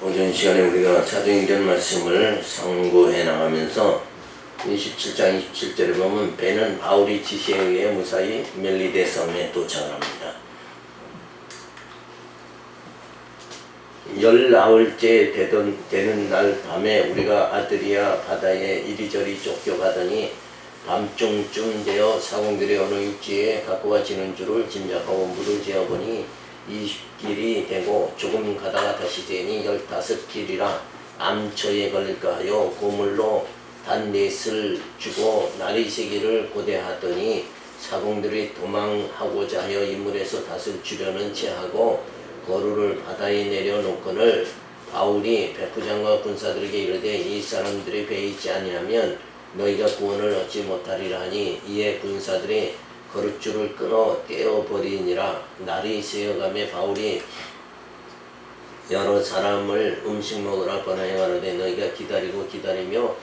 오전 시간에 우리가 사도행전 말씀을 상고해 나가면서 27장 27절에 보면 배는 바울이 지시에 의해 무사히 멜리데 섬에 도착을 합니다. 열나흘째 되던 되는 날 밤에 우리가 아드리아 바다에 이리저리 쫓겨가더니 밤중쯤 되어 사공들이 어느 육지에 와지는 줄을 짐작하고 물을 재어보니 이 길이 되고 조금 가다가 다시 되니 열다섯 길이라 암초에 걸릴까 하여 고물로 단넷을 주고 날이 세기를 고대하더니 사공들이 도망하고자 하여 이물에서 닷을 주려는 체하고 거루를 바다에 내려놓거늘 바울이 백부장과 군사들에게 이르되 이 사람들이 배에 있지 아니하면 너희가 구원을 얻지 못하리라 하니 이에 군사들이 거룻줄을 끊어 떼어버리니라. 날이 새어가며 바울이 여러 사람을 음식 먹으라 권하여 가로되 너희가 기다리고 기다리며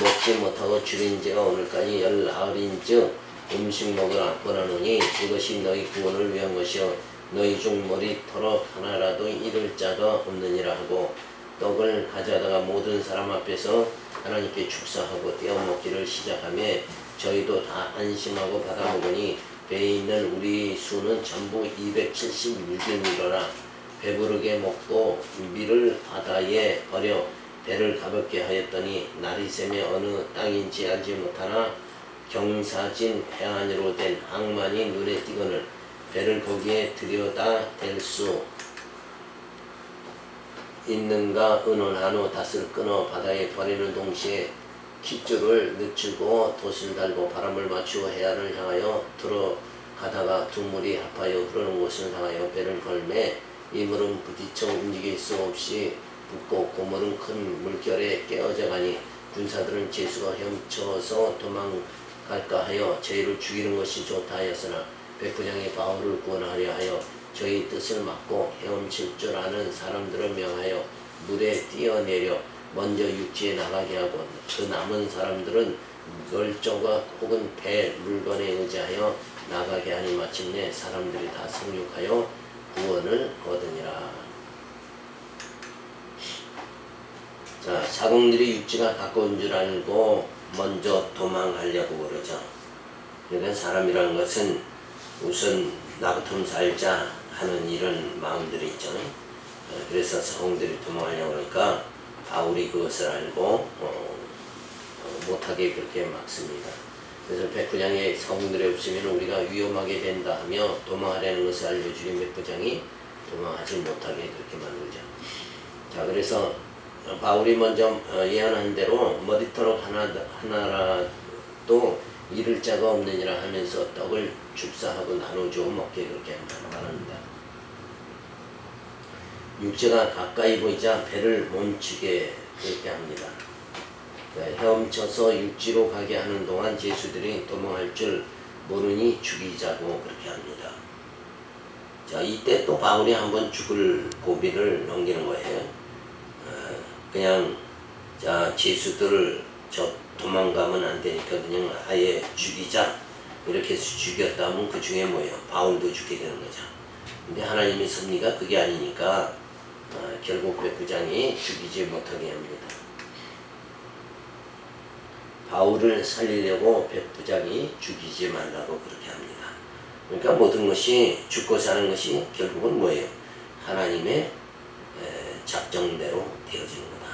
먹지 못하고 줄인 지가 오늘까지 열나흘인즉 음식 먹으라 권하노니 이것이 너희 구원을 위한 것이요. 너희 중 머리털어 하나라도 잃을 자가 없느니라 하고 떡을 가져다가 모든 사람 앞에서 하나님께 축사하고 떼어 먹기를 시작하며 저희도 다 안심하고 받아 먹으니 배에 있는 우리 수는 전부 276인이로라 배부르게 먹고 밀을 바다에 버려 배를 가볍게 하였더니 새며 어느 땅인지 알지 못하나 경사진 해안으로 된 항만이 눈에 띄거늘 배를 거기에 들여다 댈 수 있는가 의논한 후 닷을 끊어 바다에 버리는 동시에 kit줄을 늦추고 돛을 달고 바람을 맞추어 해안을 향하여 들어가다가 두 물이 합하여 흐르는 곳을 향하여 배를 걸매 이 물은 부딪혀 움직일 수 없이 붓고 고물은 큰 물결에 깨어져 가니 군사들은 제수가 헤엄쳐서 도망갈까 하여 저희를 죽이는 것이 좋다 하였으나 백부장이 바울을 구원하려 하여 저희 뜻을 막고 헤엄칠 줄 아는 사람들을 명하여 물에 뛰어내려 먼저 육지에 나가게 하고 그 남은 사람들은 멸종과 혹은 배 물건에 의지하여 나가게 하니 마침내 사람들이 다 생육하여 구원을 얻으니라. 자, 사공들이 육지가 가까운 줄 알고 먼저 도망가려고 그러죠. 그러니까 사람이라는 것은 우선 나부터 살자 하는 이런 마음들이 있잖아요. 어, 그래서 사공들이 도망하려고 그러니까 바울이 그것을 알고 어, 어, 못하게 그렇게 막습니다. 그래서 백부장의 사공들이 없으면 우리가 위험하게 된다 하며 도망하려는 것을 알려주니 백부장이 도망하지 못하게 그렇게 만들죠. 자 그래서 바울이 먼저 어, 예언한 대로 머리털 하나 하나라도 잃을 자가 없느니라 하면서 떡을 축사하고 나눠주어 먹게 그렇게 말합니다. 육체가 가까이 보이자 배를 멈추게 그렇게 합니다. 그러니까 헤엄쳐서 육지로 가게 하는 동안 제수들이 도망할 줄 모르니 죽이자고 그렇게 합니다. 자 이때 또 바울이 한번 죽을 고비를 넘기는 거예요. 어, 그냥 자 제수들을 저 도망가면 안 되니까 그냥 아예 죽이자 이렇게 해서 죽였다면 그 중에 뭐예요? 바울도 죽게 되는 거죠. 근데 하나님의 섭리가 그게 아니니까 어, 결국 백부장이 죽이지 못하게 합니다. 바울을 살리려고 백부장이 죽이지 말라고 그렇게 합니다. 그러니까 모든 것이 죽고 사는 것이 결국은 뭐예요? 하나님의 에, 작정대로 되어지는 거다.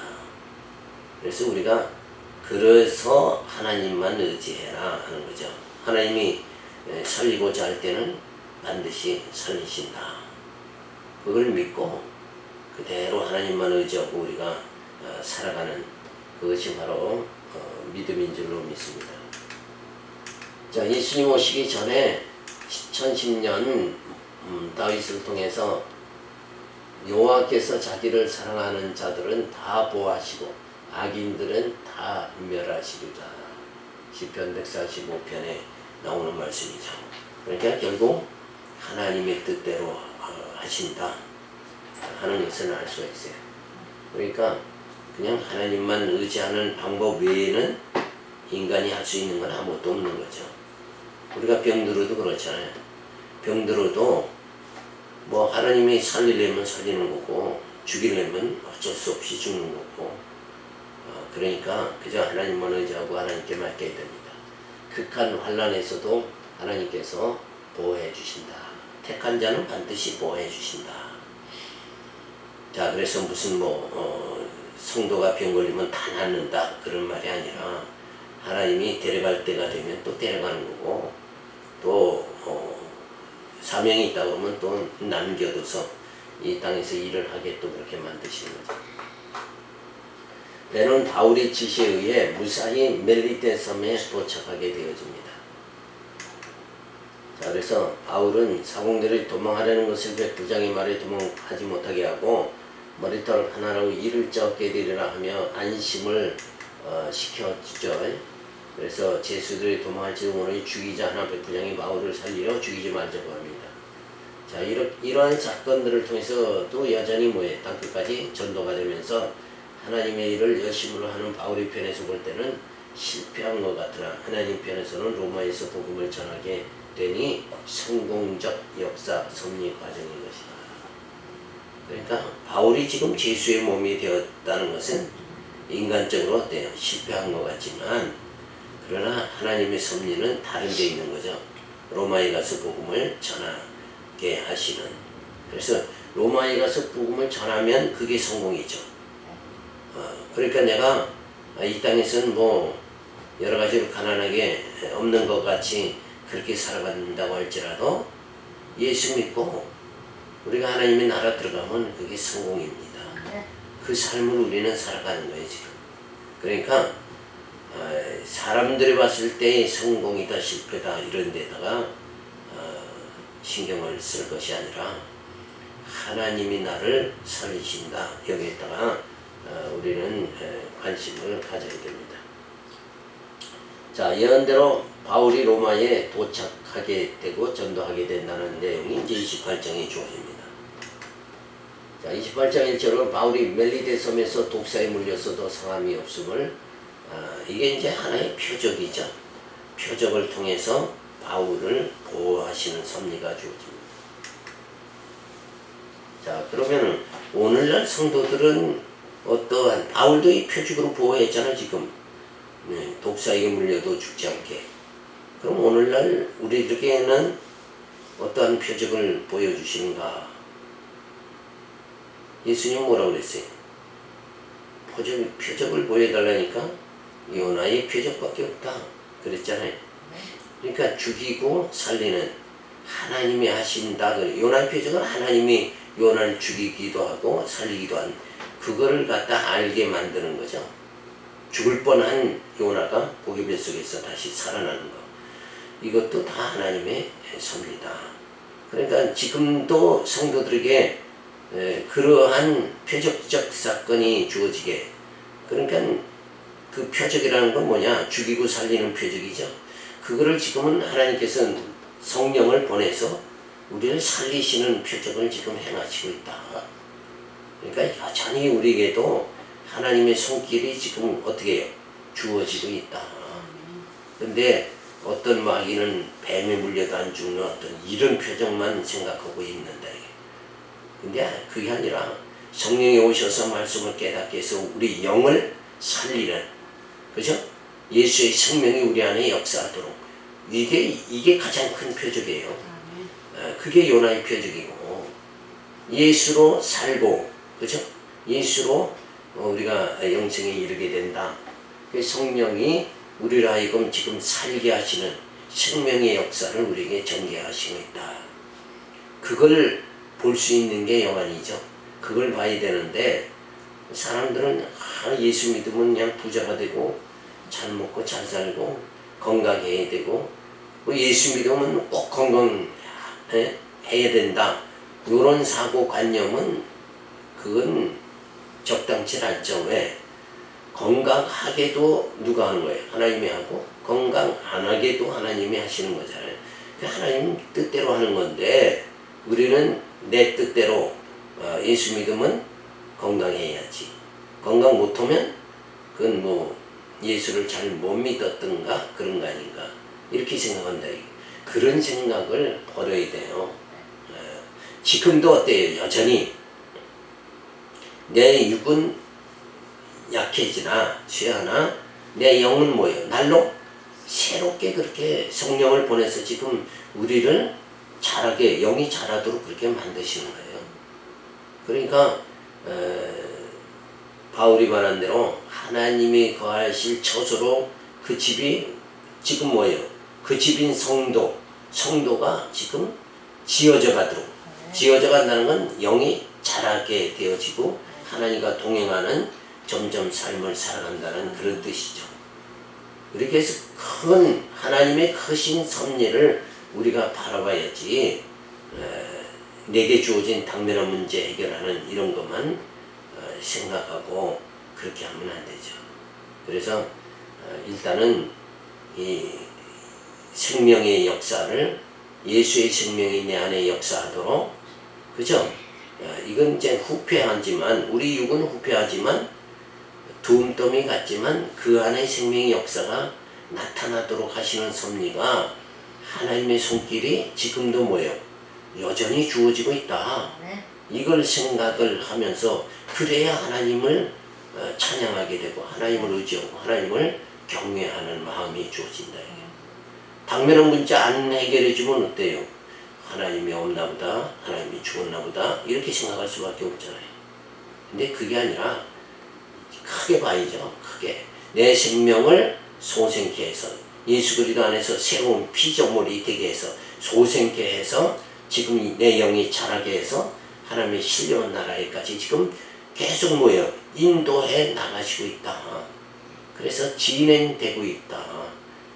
그래서 우리가 그래서 하나님만 의지해라 하는 거죠. 하나님이 에, 살리고자 할 때는 반드시 살리신다. 그걸 믿고 그대로 하나님만 의지하고 우리가 어, 살아가는 그것이 바로 어, 믿음인 줄로 믿습니다. 자, 예수님 오시기 전에 2010년 음, 다윗을 통해서 여호와께서 자기를 사랑하는 자들은 다 보하시고 악인들은 다 멸하시리라. 시편 145편에 나오는 말씀이죠. 그러니까 결국 하나님의 뜻대로 어, 하신다 하는 것을 알 수가 있어요. 그러니까 그냥 하나님만 의지하는 방법 외에는 인간이 할 수 있는 건 아무것도 없는 거죠. 우리가 병들어도 그렇잖아요. 병들어도 뭐 하나님이 살리려면 살리는 거고 죽이려면 어쩔 수 없이 죽는 거고 어, 그러니까 그저 하나님만 의지하고 하나님께 맡겨야 됩니다. 극한 환란에서도 하나님께서 보호해 주신다. 택한 자는 반드시 보호해 주신다. 자 그래서 무슨 뭐 어, 성도가 병 걸리면 다 낫는다 그런 말이 아니라 하나님이 데려갈 때가 되면 또 데려가는 거고 또 어, 사명이 있다 그러면 또 남겨둬서 이 땅에서 일을 하게 또 그렇게 만드시는 거죠. 배는 바울의 지시에 의해 무사히 멜리테 섬에 도착하게 되어집니다. 자, 그래서 바울은 사공들이 도망하려는 것을 백부장의 말에 도망하지 못하게 하고 머리털 하나로 이를 ጨ게 되리라 하며 안심을 어, 시켜주죠. 그래서 제수들이 도망할지도 모르니 죽이자 하나 백부장이 바울을 살리려 죽이지 말자고 합니다. 자, 이러, 이러한 사건들을 통해서 또 여전히 뭐에 땅끝까지 전도가 되면서 하나님의 일을 열심으로 하는 바울의 편에서 볼 때는 실패한 것 같으나 하나님 편에서는 로마에서 복음을 전하게 되니 성공적 역사 섭리 과정인 것이다. 그러니까 바울이 지금 제수의 몸이 되었다는 것은 인간적으로 어때요? 실패한 것 같지만 그러나 하나님의 섭리는 다른 데 있는 거죠. 로마에 가서 복음을 전하게 하시는. 그래서 로마에 가서 복음을 전하면 그게 성공이죠. 어, 그러니까 내가 이 땅에서는 뭐 여러 가지로 가난하게 없는 것 같이 그렇게 살아간다고 할지라도 예수 믿고 우리가 하나님의 나라 들어가면 그게 성공입니다. 그 삶을 우리는 살아가는 거예요 지금. 그러니까 어, 사람들이 봤을 때 성공이다 실패다 이런 데다가 어, 신경을 쓸 것이 아니라 하나님이 나를 살리신다 여기에다가 어, 우리는 에, 관심을 가져야 됩니다. 자 예언대로 바울이 로마에 도착 하게 되고 전도하게 된다는 내용이 이제 28장에 주어집니다. 자 28장 1절은 바울이 멜리데 섬에서 독사에 물렸어도 상함이 없음을 아, 이게 이제 하나의 표적이죠. 표적을 통해서 바울을 보호하시는 섭리가 주어집니다. 자 그러면은 오늘날 성도들은 어떠한 바울도 이 표적으로 보호했잖아 지금 네, 독사에게 물려도 죽지 않게 그럼 오늘날 우리에게는 어떠한 표적을 보여주시는가 예수님 뭐라고 그랬어요? 표적, 표적을 보여달라니까 요나의 표적밖에 없다 그랬잖아요 그러니까 죽이고 살리는 하나님이 하신다. 요나의 표적은 하나님이 요나를 죽이기도 하고 살리기도 한 그거를 갖다 알게 만드는 거죠 죽을 뻔한 요나가 고기 뱃속에서 다시 살아나는 거. 이것도 다 하나님의 섭니다. 그러니까 지금도 성도들에게 에, 그러한 표적적 사건이 주어지게 그러니까 그 표적이라는 건 뭐냐 죽이고 살리는 표적이죠. 그거를 지금은 하나님께서 성령을 보내서 우리를 살리시는 표적을 지금 행하시고 있다. 그러니까 여전히 우리에게도 하나님의 손길이 지금 어떻게 해요? 주어지고 있다. 근데 어떤 마귀는 뱀에 물려도 안 죽는 어떤 이런 표정만 생각하고 있는다. 근데 그게 아니라 성령이 오셔서 말씀을 깨닫게 해서 우리 영을 살리는 그죠? 예수의 생명이 우리 안에 역사하도록 이게 이게 가장 큰 표적이에요. 어, 그게 요나의 표적이고 예수로 살고 그죠? 예수로 어, 우리가 영생에 이르게 된다. 그 성령이 우리를 하여금 지금 살게 하시는 생명의 역사를 우리에게 전개하시고 있다. 그걸 볼 수 있는 게 영안이죠. 그걸 봐야 되는데 사람들은 아, 예수 믿으면 그냥 부자가 되고 잘 먹고 잘 살고 건강해야 되고 뭐 예수 믿으면 꼭 건강해야 된다. 이런 사고관념은 그건 적당치 않죠. 왜? 건강하게도 누가 하는 거예요? 하나님이 하고 건강 안 하게도 하나님이 하시는 거잖아요. 그 하나님 뜻대로 하는 건데 우리는 내 뜻대로 어, 예수 믿으면 건강해야지. 건강 못하면 그건 뭐 예수를 잘 못 믿었던가 그런 거 아닌가 이렇게 생각한다. 그런 생각을 버려야 돼요. 어, 지금도 어때요? 여전히 내 육은 약해지나 쇠하나 내 영은 뭐예요? 날로 새롭게 그렇게 성령을 보내서 지금 우리를 자라게 영이 자라도록 그렇게 만드시는 거예요. 그러니까 에, 바울이 말한 대로 하나님이 거하실 처소로 그 집이 지금 뭐예요? 그 집인 성도 성도가 지금 지어져 가도록 지어져 간다는 건 영이 자라게 되어지고 하나님과 동행하는 점점 삶을 살아간다는 그런 뜻이죠. 이렇게 해서 큰 하나님의 크신 섭리를 우리가 바라봐야지 에, 내게 주어진 당면한 문제 해결하는 이런 것만 어, 생각하고 그렇게 하면 안 되죠. 그래서 어, 일단은 이 생명의 역사를 예수의 생명이 내 안에 역사하도록 그죠? 어, 이건 이제 후패하지만 우리 육은 후패하지만 둠더미 같지만 그 안에 생명의 역사가 나타나도록 하시는 섭리가 하나님의 손길이 지금도 뭐예요? 여전히 주어지고 있다. 네. 이걸 생각을 하면서 그래야 하나님을 어, 찬양하게 되고 하나님을 의지하고 하나님을 경외하는 마음이 주어진다. 당면한 문제 안 해결해 주면 어때요? 하나님이 없나 보다, 하나님이 죽었나 보다 이렇게 생각할 수밖에 없잖아요. 근데 그게 아니라 크게 봐야죠. 크게 내 생명을 소생케 해서 예수 그리스도 안에서 새로운 피조물이 되게 해서 소생케 해서 지금 이내 영이 자라게 해서 하나님의 신령한 나라에까지 지금 계속 뭐예요? 인도해 나가시고 있다. 그래서 진행되고 있다.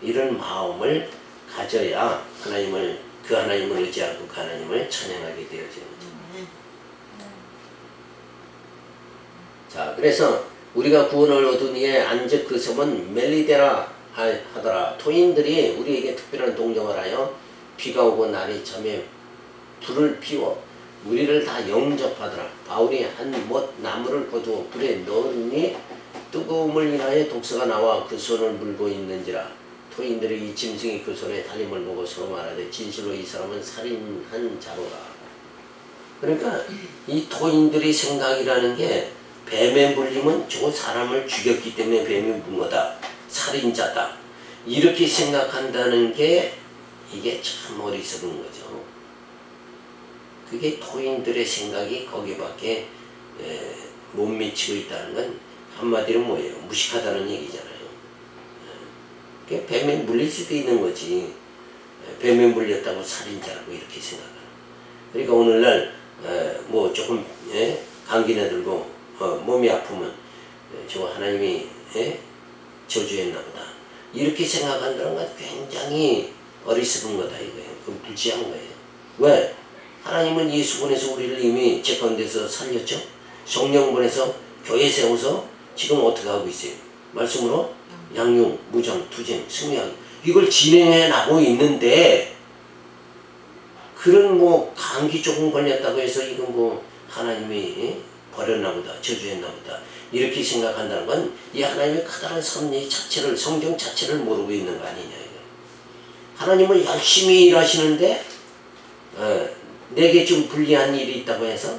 이런 마음을 가져야 하나님을 그 하나님을 의지하고 그 하나님을 찬양하게 되어지는 거죠. 자, 그래서 우리가 구원을 얻은 이에 안적 그 섬은 멜리데라 하- 하더라. 토인들이 우리에게 특별한 동정을 하여 비가 오고 날이 잠에 불을 피워 우리를 다 영접하더라. 바울이 한 못 나무를 거두어 불에 넣으니 뜨거움을 인하여 독소가 나와 그 손을 물고 있는지라. 토인들이 이 짐승이 그 손에 달림을 보고 서로 말하되 진실로 이 사람은 살인한 자로라. 그러니까 이 토인들의 생각이라는 게 뱀에 물리면 저 사람을 죽였기 때문에 뱀이 문 거다. 살인자다. 이렇게 생각한다는 게 이게 참 어리석은 거죠. 그게 토인들의 생각이 거기밖에 에, 못 미치고 있다는 건 한마디로 뭐예요? 무식하다는 얘기잖아요. 에, 그게 뱀에 물릴 수도 있는 거지. 에, 뱀에 물렸다고 살인자라고 이렇게 생각하는. 그러니까 오늘날 에, 뭐 조금 예? 감기나 들고 어, 몸이 아프면 에, 저 하나님이 예? 저주했나 보다. 이렇게 생각한다는 건 굉장히 어리석은 거다 이거예요. 그 불지한 거예요. 왜? 하나님은 예수 보내서 우리를 이미 제 가운데서 살렸죠. 성령 보내서 교회 세워서 지금 어떻게 하고 있어요? 말씀으로 양육, 무장, 투쟁, 승리하기 이걸 진행해 나고 있는데 그런 뭐 감기 조금 걸렸다고 해서 이건 뭐 하나님이 예? 버렸나 보다 저주했나 보다 이렇게 생각한다는 건 이 하나님의 커다란 섭리 자체를 성경 자체를 모르고 있는 거 아니냐 이거. 하나님은 열심히 일하시는데 어, 내게 좀 불리한 일이 있다고 해서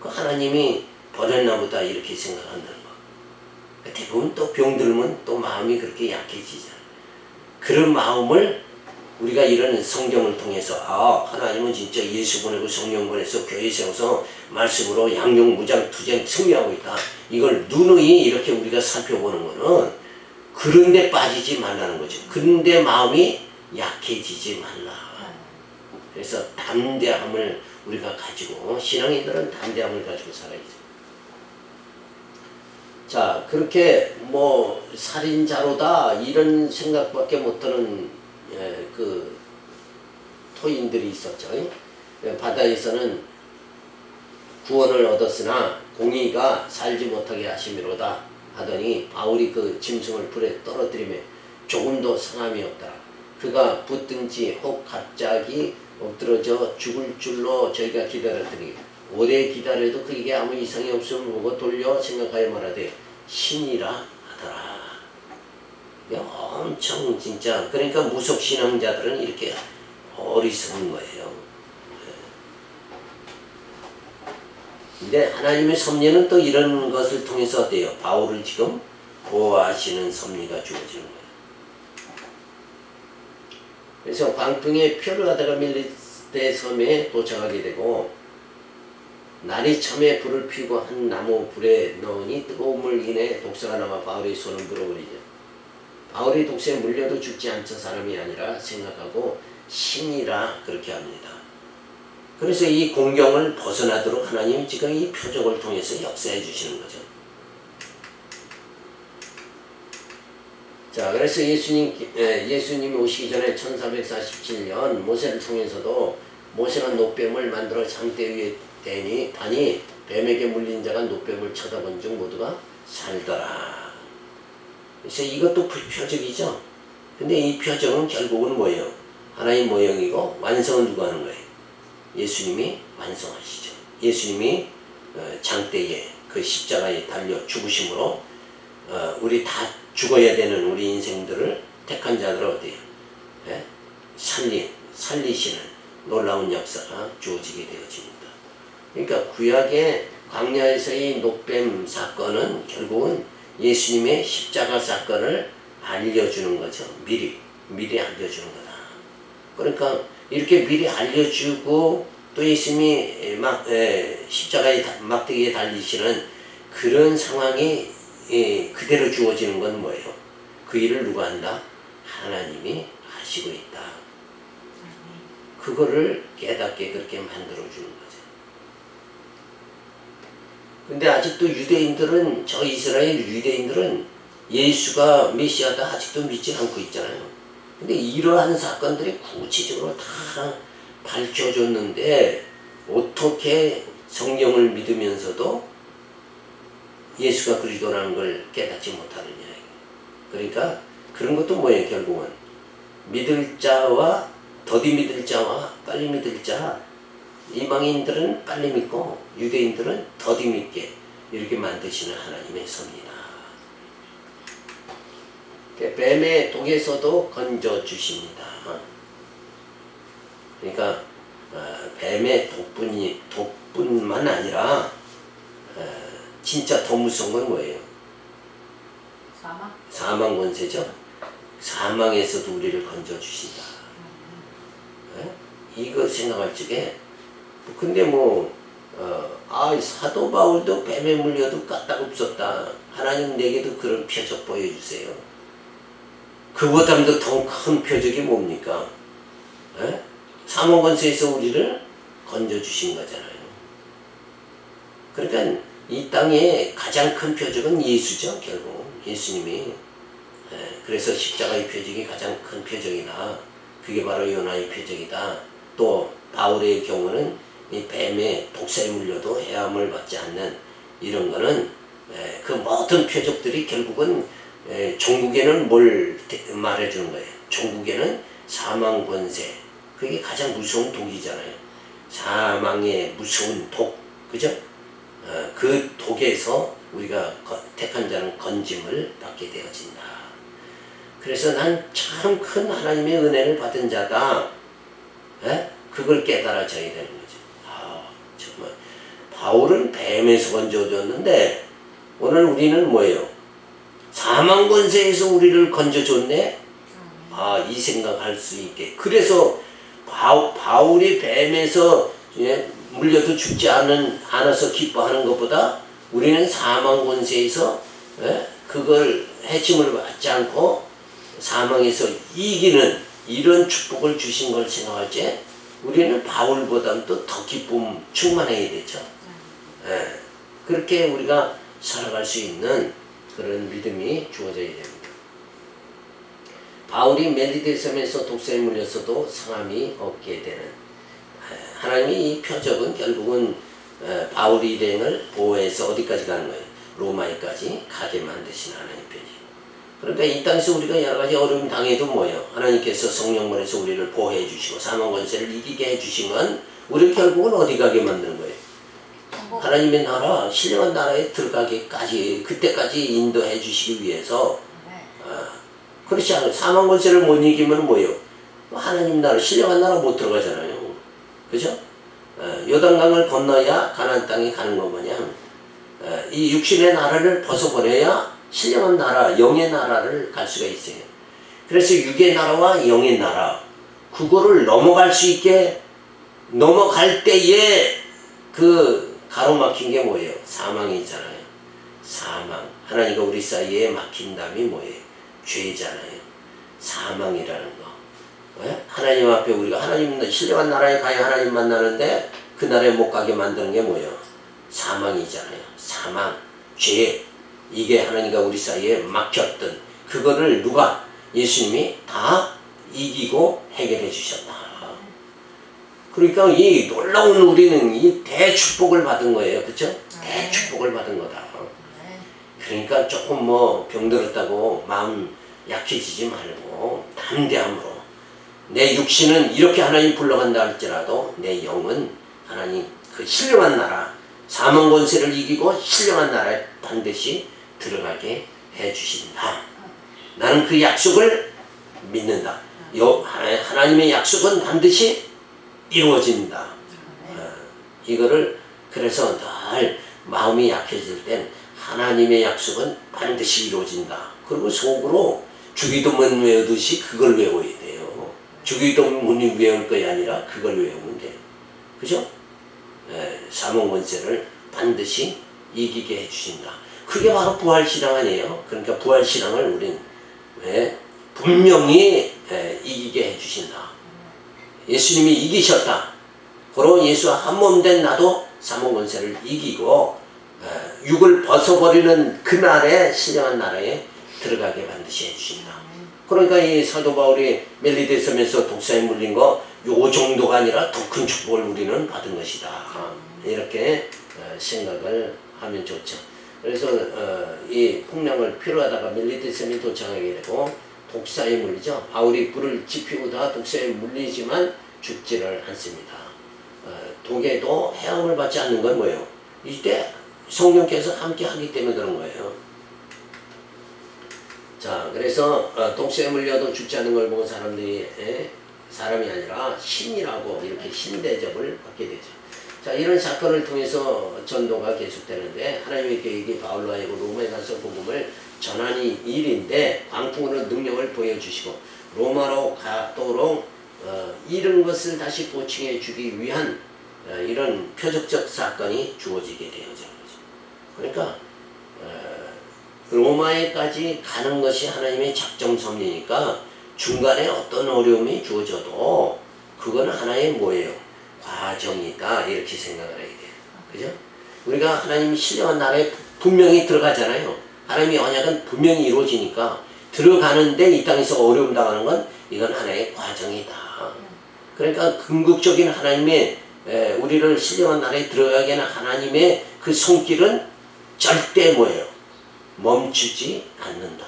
그 하나님이 버렸나 보다 이렇게 생각한다는 거. 그 대부분 또 병들면 또 마음이 그렇게 약해지잖아. 그런 마음을 우리가 이런 성경을 통해서 아 하나님은 진짜 예수 보내고 성령 보내서 교회 세워서 말씀으로 양용 무장 투쟁 승리하고 있다. 이걸 누누이 이렇게 우리가 살펴보는 거는 그런데 빠지지 말라는 거죠. 그런데 마음이 약해지지 말라. 그래서 담대함을 우리가 가지고 신앙인들은 담대함을 가지고 살아야죠. 자 그렇게 뭐 살인자로다 이런 생각밖에 못하는 예, 그 토인들이 있었죠. 예, 바다에서는 구원을 얻었으나 공의가 살지 못하게 하심이로다 하더니 바울이 그 짐승을 불에 떨어뜨리며 조금도 상함이 없더라. 그가 붙든지 혹 갑자기 엎드러져 죽을 줄로 저희가 기다렸더니 오래 기다려도 그에게 아무 이상이 없음을 보고 돌려 생각하여 말하되 신이라 하더라. 엄청 진짜 그러니까 무속 신앙자들은 이렇게 어리석은 거예요. 예. 근데 하나님의 섭리는 또 이런 것을 통해서 어때요? 바울을 지금 보호하시는 섭리가 주어지는 거예요. 그래서 광풍에 표를 하다가 밀리스대 섬에 도착하게 되고 날이 참에 불을 피우고 한 나무 불에 넣으니 뜨거움을 인해 독사가 남아 바울의 손을 물어버리죠. 바울이 독사에 물려도 죽지 않던 사람이 아니라 생각하고 신이라 그렇게 합니다. 그래서 이 공경을 벗어나도록 하나님 지금 이 표적을 통해서 역사해 주시는 거죠. 자, 그래서 예수님, 예, 예수님이 오시기 전에 1447년 모세를 통해서도 모세가 노뱀을 만들어 장대 위에 대니 다니 뱀에게 물린 자가 노뱀을 쳐다본 중 모두가 살더라. 그래서 이것도 불표적이죠. 근데 이 표적은 결국은 뭐예요? 하나님 모형이고 완성은 누가 하는 거예요? 예수님이 완성하시죠. 예수님이 어, 장대에 그 십자가에 달려 죽으심으로 어, 우리 다 죽어야 되는 우리 인생들을 택한 자들 어디에요? 예? 살리, 살리시는 놀라운 역사가 주어지게 되어집니다. 그러니까 구약의 광야에서의 녹뱀 사건은 결국은 예수님의 십자가 사건을 알려주는 거죠. 미리 미리 알려주는 거다. 그러니까 이렇게 미리 알려주고 또 예수님이 막 에, 십자가에 다- 막대기에 달리시는 그런 상황이 예, 그대로 주어지는 건 뭐예요? 그 일을 누가 한다? 하나님이 하시고 있다. 그거를 깨닫게 그렇게 만들어 주는 거죠. 근데 아직도 유대인들은 저 이스라엘 유대인들은 예수가 메시아다 아직도 믿지 않고 있잖아요. 근데 이러한 사건들이 구체적으로 다 밝혀졌는데 어떻게 성령을 믿으면서도 예수가 그리스도라는 걸 깨닫지 못하느냐. 그러니까 그런 것도 뭐예요 결국은 믿을 자와 더디 믿을 자와 빨리 믿을 자 이방인들은 빨리 믿고 유대인들은 더디 믿게 이렇게 만드시는 하나님의 섭니다. 뱀의 독에서도 건져 주십니다. 그러니까 어, 뱀의 독분이 독뿐만 아니라 어, 진짜 더 무서운 건 뭐예요? 사막? 사망 권세죠. 사망에서도 우리를 건져 주신다. 예? 이거 생각할 적에 근데 뭐 어, 아, 사도 바울도 뱀에 물려도 까딱 없었다. 하나님 내게도 그런 표적 보여주세요. 그보다도 더 큰 표적이 뭡니까? 예? 사망 권세에서 우리를 건져 주신 거잖아요. 그러니까 이 땅에 가장 큰 표적은 예수죠, 결국. 예수님이. 예, 그래서 십자가의 표적이 가장 큰 표적이다. 그게 바로 요나의 표적이다. 또 바울의 경우는 이 뱀의 독사에 물려도 해함을 받지 않는 이런 거는 예, 그 모든 표적들이 결국은 예, 종국에는 뭘 대- 말해주는 거예요. 종국에는 사망 권세. 그게 가장 무서운 독이잖아요. 사망의 무서운 독. 그죠? 어, 그 독에서 우리가 거- 택한 자는 건짐을 받게 되어진다. 그래서 난 참 큰 하나님의 은혜를 받은 자다. 예? 그걸 깨달아져야 되는 정말. 바울은 뱀에서 건져줬는데, 오늘 우리는 뭐예요? 사망 권세에서 우리를 건져줬네? 아, 이 생각할 수 있게. 그래서 바, 바울이 뱀에서 예, 물려도 죽지 않은, 않아서 기뻐하는 것보다 우리는 사망 권세에서 예, 그걸 해침을 받지 않고 사망에서 이기는 이런 축복을 주신 걸 생각할 때 우리는 바울보다도 더 기쁨 충만해야 되죠. 예, 그렇게 우리가 살아갈 수 있는 그런 믿음이 주어져야 됩니다. 바울이 멜리데 섬에서 독사에 물렸어도 상함이 없게 되는 에, 하나님이 이 표적은 결국은 에, 바울 일행을 보호해서 어디까지 가는 거예요? 로마에까지 가게 만드신 하나님 편이. 그러니까 이 땅에서 우리가 여러 가지 어려움 당해도 뭐예요? 하나님께서 성령 보내서 우리를 보호해 주시고 사망 권세를 이기게 해건 우리 결국은 어디 가게 만드는 거예요? 하나님의 나라, 신령한 나라에 들어가기까지 그때까지 인도해 주시기 위해서 네. 그렇지 않아요. 사망 권세를 못 이기면 뭐예요? 하나님 나라, 신령한 나라 못 들어가잖아요. 그죠? 어, 요단강을 건너야 가나안 땅에 가는 거 뭐냐? 어, 이 육신의 나라를 벗어버려야 신령한 나라, 영의 나라를 갈 수가 있어요. 그래서 육의 나라와 영의 나라 그거를 넘어갈 수 있게 넘어갈 때에 그 가로막힌 게 뭐예요? 사망이잖아요. 사망. 하나님과 우리 사이에 막힌다음이 뭐예요? 죄잖아요. 사망이라는 거. 왜? 하나님 앞에 우리가 하나님 신령한 나라에 가야 하나님 만나는데 그 나라에 못 가게 만드는 게 뭐예요? 사망이잖아요. 사망, 죄. 이게 하나님과 우리 사이에 막혔던 그거를 누가 예수님이 다 이기고 해결해 주셨다. 그러니까 이 놀라운 우리는 이 대축복을 받은 거예요. 그쵸? 대축복을 받은 거다. 네. 그러니까 조금 뭐 병들었다고 마음 약해지지 말고 담대함으로 내 육신은 이렇게 하나님 불러간다 할지라도 내 영은 하나님 그 신령한 나라 사망 권세를 이기고 신령한 나라에 반드시 들어가게 해 주신다. 나는 그 약속을 믿는다. 요 하나- 하나님의 약속은 반드시 이루어진다. 어, 이거를 그래서 늘 마음이 약해질 땐 하나님의 약속은 반드시 이루어진다. 그리고 속으로 주기도문 외우듯이 그걸 외워야 돼요. 주기도문이 외울 것이 아니라 그걸 외우면 돼요. 그죠? 예, 사몽원세를 반드시 이기게 해주신다. 그게 바로 부활신앙 아니에요. 그러니까 부활신앙을 우린 왜 분명히 예, 이기게 해주신다. 예수님이 이기셨다. 그러 예수와 한몸 된 나도 사몽원세를 이기고 에, 육을 벗어버리는 그날에 신령한 나라에 들어가게 반드시 해주신다. 그러니까 이 사도 바울이 멜리데 섬에서 독사에 물린 거 요 정도가 아니라 더 큰 축복을 우리는 받은 것이다. 이렇게 어, 생각을 하면 좋죠. 그래서 어, 이 풍랑을 필요하다가 멜리데 섬이 도착하게 되고 독사에 물리죠. 바울이 불을 지피고다 독사에 물리지만 죽지를 않습니다. 어, 독에도 해함을 받지 않는 건 뭐예요? 이때 성령께서 함께 하기 때문에 그런 거예요. 자, 그래서 어, 독사에 물려도 죽지 않는 걸 보고 사람들이 에, 사람이 아니라 신이라고 이렇게 신대접을 받게 되죠. 자, 이런 사건을 통해서 전도가 계속되는데 하나님의 계획이 바울로 하여금 로마에 가서 복음을 전하니 일인데 광풍으로 능력을 보여주시고 로마로 가도록 어, 이런 것을 다시 보충해 주기 위한 어, 이런 표적적 사건이 주어지게 되어져 거죠. 그러니까 어, 로마에까지 가는 것이 하나님의 작정 섭리니까 중간에 어떤 어려움이 주어져도 그거는 하나의 뭐예요? 과정이다 이렇게 생각을 해야 돼요. 그죠? 우리가 하나님 신령한 나라에 분명히 들어가잖아요. 하나님의 언약은 분명히 이루어지니까 들어가는데 이 땅에서 어려움 당하는 건 이건 하나의 과정이다. 그러니까 궁극적인 하나님의 에, 우리를 신령한 나라에 들어가게 하는 하나님의 그 손길은 절대 뭐예요? 멈추지 않는다.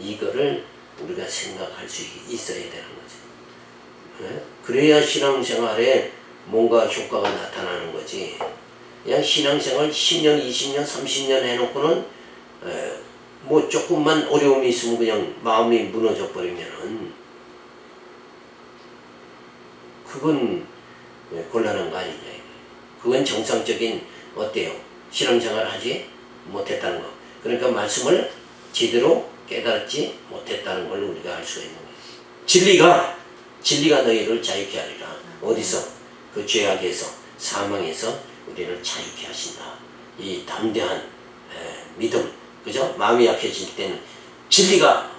이거를 우리가 생각할 수 있어야 되는 거죠. 예? 그래야 신앙생활에 뭔가 효과가 나타나는 거지. 그냥 신앙생활 10년, 20년, 30년 해놓고는 에, 뭐 조금만 어려움이 있으면 그냥 마음이 무너져 버리면은 그건 예, 곤란한 거 아니냐. 그건 정상적인 어때요? 신앙생활 하지 못했다는 거. 그러니까 말씀을 제대로 깨달지 못했다는 걸 우리가 알 수가 있는 거예요. 진리가 진리가 너희를 자유케 하리라. 어디서? 그 죄악에서 사망에서 우리를 자유케 하신다. 이 담대한 에, 믿음, 그죠? 마음이 약해질 때는 진리가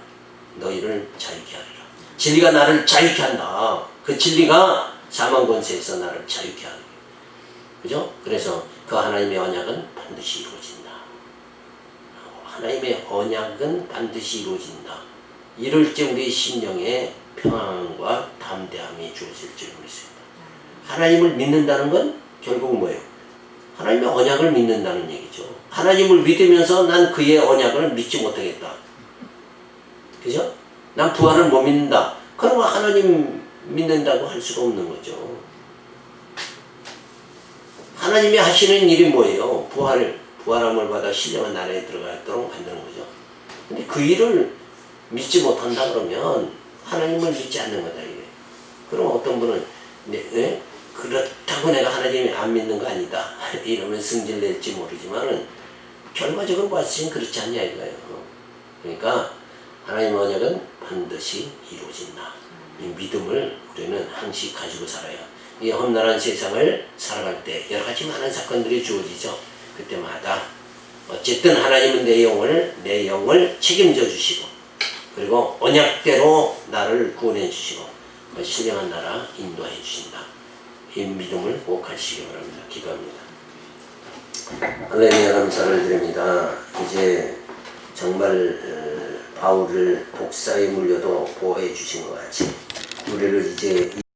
너희를 자유케 하리라. 진리가 나를 자유케 한다. 그 진리가 사망 권세에서 나를 자유케 하는. 그죠? 그래서 그 하나님의 언약은 반드시 이루어진다. 하나님의 언약은 반드시 이루어진다. 이럴 때 우리 심령에 평안과 담대함이 주어질 줄 믿습니다. 하나님을 믿는다는 건 결국 뭐예요? 하나님의 언약을 믿는다는 얘기죠. 하나님을 믿으면서 난 그의 언약을 믿지 못하겠다. 그죠? 난 부활을 못 믿는다. 그러면 하나님 믿는다고 할 수가 없는 거죠. 하나님이 하시는 일이 뭐예요? 부활을, 부활함을 받아 신령한 나라에 들어가도록 만드는 거죠. 근데 그 일을 믿지 못한다 그러면 하나님을 믿지 않는 거다, 이게. 그럼 어떤 분은, 네, 네? 그 그렇다고 내가 하나님이 안 믿는 거 아니다. 이러면 승질 낼지 모르지만은 결과적으로 봤을 땐 그렇지 않냐 이거예요. 그러니까 하나님 언약은 반드시 이루어진다. 이 믿음을 우리는 항시 가지고 살아야 이 험난한 세상을 살아갈 때 여러 가지 많은 사건들이 주어지죠. 그때마다 어쨌든 하나님은 내 영을 내 영을 책임져 주시고 그리고 언약대로 나를 구원해 주시고 신령한 나라 인도해 주신다. 이 믿음을 꼭 가지시기 바랍니다. 기도합니다. 할렐루야 감사를 드립니다. 이제 정말 어, 바울을 복사에 물려도 보호해 주신 것 같이 우리를 이제